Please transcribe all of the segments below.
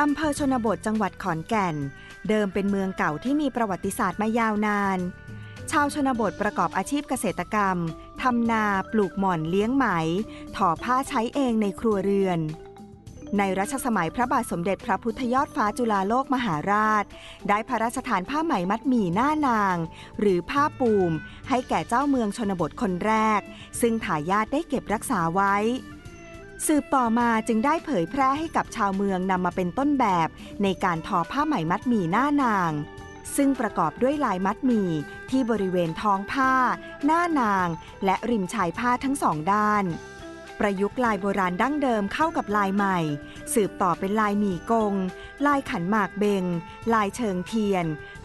อำเภอชนบทจังหวัดขอนแก่น เดิมเป็นเมืองเก่าที่มีประวัติศาสตร์มายาวนาน ชาวชนบทประกอบอาชีพเกษตรกรรม ทำนา ปลูกหม่อนเลี้ยงไหม ถอผ้าใช้เองในครัวเรือน ในรัชสมัยพระบาทสมเด็จพระพุทธยอดฟ้าจุฬาโลกมหาราช ได้พระราชทานผ้าไหมมัดหมี่หน้านาง หรือผ้าปูม ให้แก่เจ้าเมืองชนบทคนแรก ซึ่งทายาทได้เก็บรักษาไว้ สืบต่อมาจึงได้เผยแพร่ให้กับชาวเมืองนำมาเป็นต้นแบบ ในการทอผ้าไหมมัดหมี่หน้านาง ซึ่งประกอบด้วยลายมัดหมี่ที่บริเวณท้องผ้า หน้านาง และริมชายผ้าทั้งสองด้าน ประยุกต์ลายโบราณดั้งเดิมเข้ากับลายใหม่ สืบต่อเป็นลายหมี่กง ลายขันหมากเบง ลายเชิงเทียน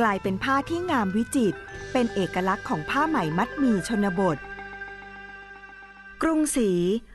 กลายเป็นผ้าที่งามวิจิตรเป็นเอกลักษณ์ของผ้าไหมมัดหมี่ชนบท กรุงศรี